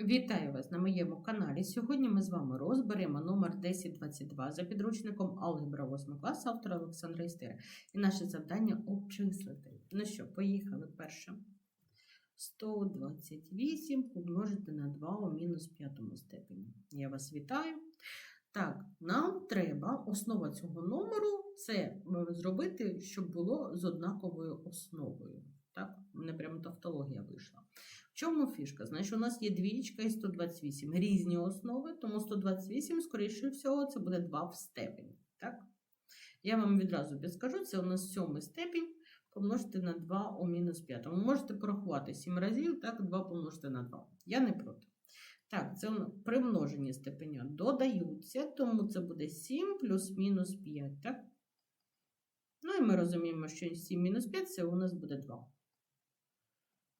Вітаю вас на моєму каналі. Сьогодні ми з вами розберемо номер 1022 за підручником Алгебра 8 класу автора Олександра Істера. І наше завдання обчислити. Ну що, поїхали перше. 128 помножити на 2 у мінус п'ятому степені. Я вас вітаю. Так, нам треба основа цього номеру це е, зробити, щоб було з однаковою основою. Так, у мене прямо тавтологія вийшла. В чому фішка? Значить, у нас є двічка і 128. Різні основи, тому 128, скоріше всього, це буде 2 в степені. Так? Я вам відразу підскажу, це у нас сьомий степінь помножити на 2 у мінус 5. Ви можете порахувати 7 разів, так, 2 помножити на 2. Я не проти. Так, це примножені степеня додаються, тому це буде 7 плюс мінус 5. Так? Ну і ми розуміємо, що 7 мінус 5 це у нас буде 2.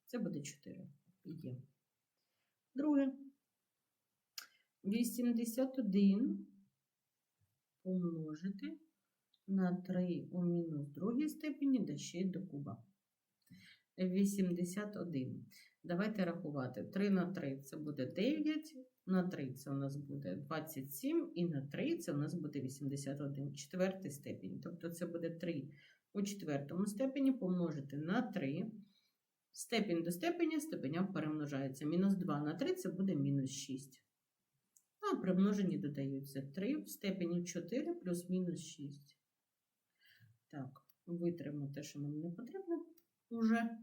Це буде 4. Є. Друге. 81 помножити на 3 у мінус другій степені, да ще й до куба. 81. Давайте рахувати. 3 на 3 це буде 9, на 3 це у нас буде 27, і на 3 це у нас буде 81. Четвертий степінь. Тобто це буде 3 у четвертому степені помножити на 3. Степінь до степені, степеня перемножається. Мінус 2 на 3 це буде мінус 6. А при множенні додаються 3 в степені 4 плюс мінус 6. Так, витримо те, що нам не потрібно уже.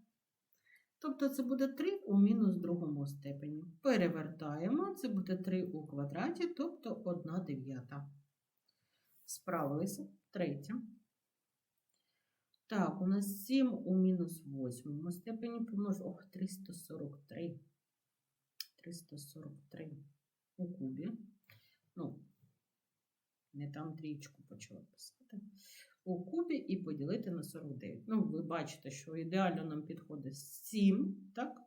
Тобто це буде 3 у мінус другому степені. Перевертаємо, це буде 3 у квадраті, тобто 1 дев'ята. Справилися. Третє. Так, у нас 7 у мінус 8 степені помножу. Ох, 343. 343 у кубі. Ну, не там трічку почала писати. У кубі і поділити на 49. Ну, ви бачите, що ідеально нам підходить 7, так?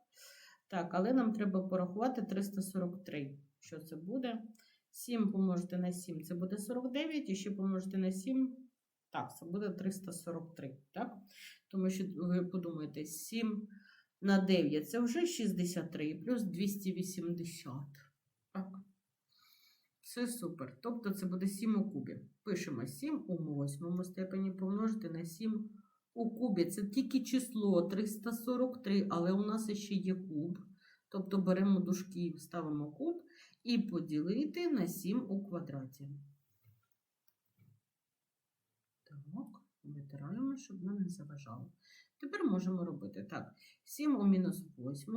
Так, але нам треба порахувати 343. Що це буде? 7 помножити на 7 це буде 49, і ще помножити на 7. Так, це буде 343, так? Тому що ви подумаєте, 7 на 9 це вже 63 плюс 280. Все супер. Тобто це буде 7 у кубі. Пишемо 7 у восьмому степені помножити на 7 у кубі. Це тільки число 343, але у нас ще є куб. Тобто беремо дужки, ставимо куб і поділити на 7 у квадраті. Так, витираємо, щоб нам не заважало. Тепер можемо робити так. 7 у мінус 8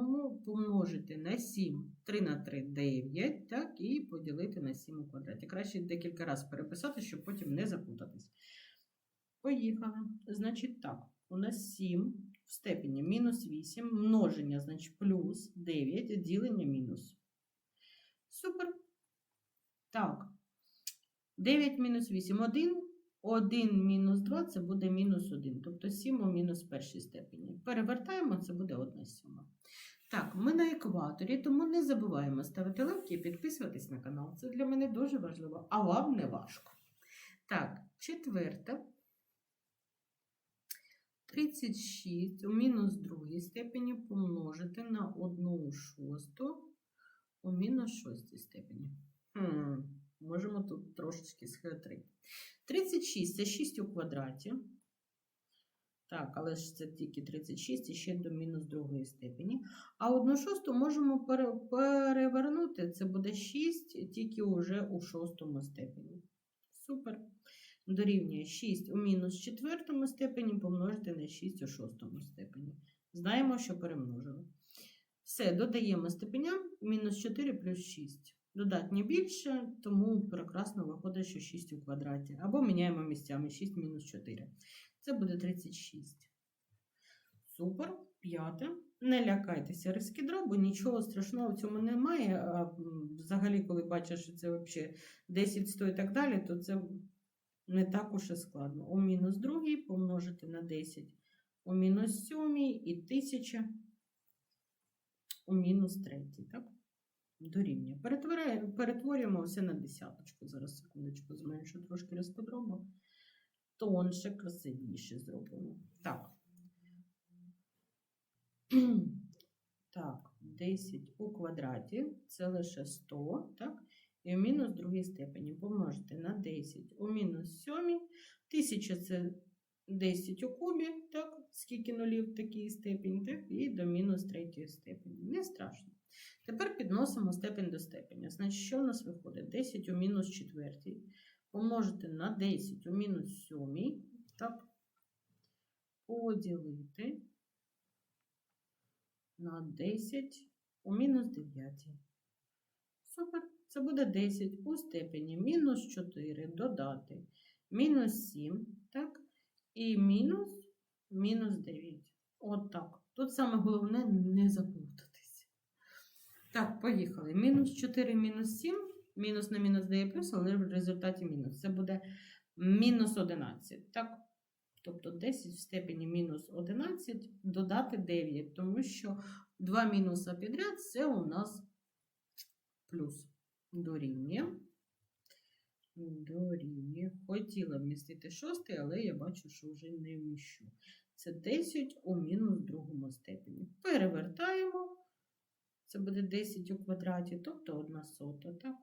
помножити на 7, 3 на 3 9, так, і поділити на 7 у квадраті. Краще декілька разів переписати, щоб потім не запутатись. Поїхали. Значить так, у нас 7 в степені мінус 8, множення, значить, плюс 9, ділення мінус. Супер. Так. 9 мінус 8 1. 1 мінус 2 це буде мінус 1, тобто 7 у мінус першій степені. Перевертаємо, це буде 1 сьома. Так, ми на екваторі, тому не забуваємо ставити лайки і підписуватись на канал. Це для мене дуже важливо, а вам не важко. Так, четверта. 36 у мінус другій степені помножити на 1 шосту у мінус шостій степені. Хм, можемо тут трошечки схитрити. 36 це 6 у квадраті. Так, але ж це тільки 36 і ще до мінус другої степені. А 1 шосту можемо перевернути. Це буде 6 тільки вже у шостому степені. Супер. Дорівнює 6 у мінус четвертому степені помножити на 6 у шостому степені. Знаємо, що перемножили. Все, додаємо степеням мінус 4 плюс 6. Додатні більше, тому прекрасно виходить, що 6 у квадраті. Або міняємо місцями 6 мінус 4. Це буде 36. Супер. П'яте. Не лякайтеся риски дробу, нічого страшного в цьому немає. А взагалі, коли бачиш, що це взагалі 10 100 і так далі, то це не так уж і складно. У мінус другий помножити на 10 у мінус сьомій і 1000 у мінус третій. Так? Дорівнює. Перетворюємо все на десяточку. Зараз, секундочку, зменшу трошки розподробу. тонше, красивіше зробимо. Так. Так, 10 у квадраті це лише 100, так? І в мінус другій степені помножити на 10 у мінус 7. 1000 це 10 у кубі, так? Скільки нулів в такій степені, так? І до мінус третьої степені. Не страшно. Тепер підносимо степень до степені. Значить, що в нас виходить? 10 у мінус четвертій помножити на 10 у мінус 7, так? Поділити на 10 у мінус 9. Супер. Це буде 10 у степені мінус 4 додати мінус 7, так? І мінус мінус 9. От так. Тут саме головне не заплутатися. Так, поїхали. Мінус 4, мінус 7, мінус на мінус дає плюс, але в результаті мінус. Це буде мінус 11. Так? Тобто 10 в степені мінус 11 додати 9, тому що два мінуса підряд це у нас плюс дорівнює. Дорівнює. Хотіла вмістити шостий, але я бачу, що вже не вміщу. Це 10 у мінус другому степені. Перевертаємо. Це буде 10 у квадраті, тобто 1 сота, так?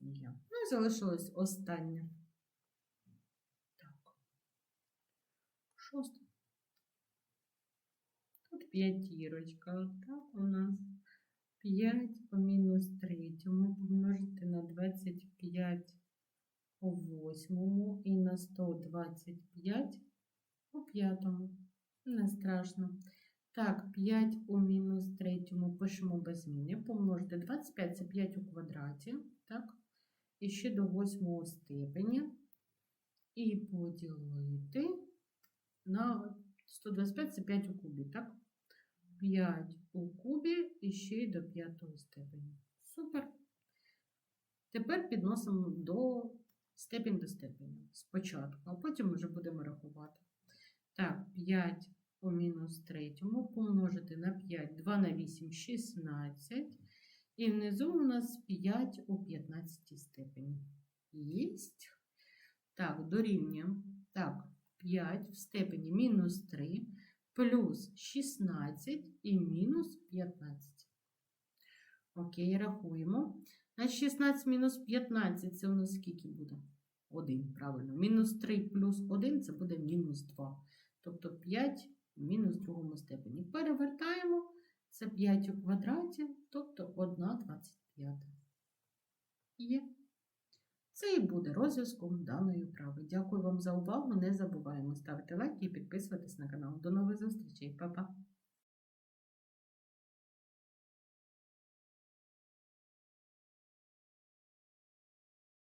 Є. Ну і залишилось останнє. Так. Шосте. Тут п'ятірочка. Так, у нас 5 по мінус третьому помножити на 25 у восьмому і на 125 у п'ятому. Не страшно. Так, 5 у мінус третьому пишемо без зміни. Помножити 25 це 5 у квадраті. Так? І ще до восьмого степені. І поділити на 125 це 5 у кубі, так? 5 у кубі і ще й до п'ятої степені. Супер. Тепер підносимо до степінь до степені спочатку, а потім вже будемо рахувати. Так, 5 у мінус третьому помножити на 5, 2 на 8, 16. І внизу у нас 5 у 15 степені. Єсть. Так, дорівнюємо. Так, 5 в степені мінус 3 плюс 16 і мінус 15. Окей, рахуємо. Значить, 16 мінус 15 це у нас скільки буде? 1, правильно. Мінус 3 плюс 1 це буде мінус 2. Тобто 5 в мінус другому степені. Перевертаємо. Це 5 у квадраті, тобто 1 25. Є. Це і буде розв'язком даної вправи. Дякую вам за увагу. Не забуваємо ставити лайк і підписуватись на канал. До нових зустрічей. Па-па!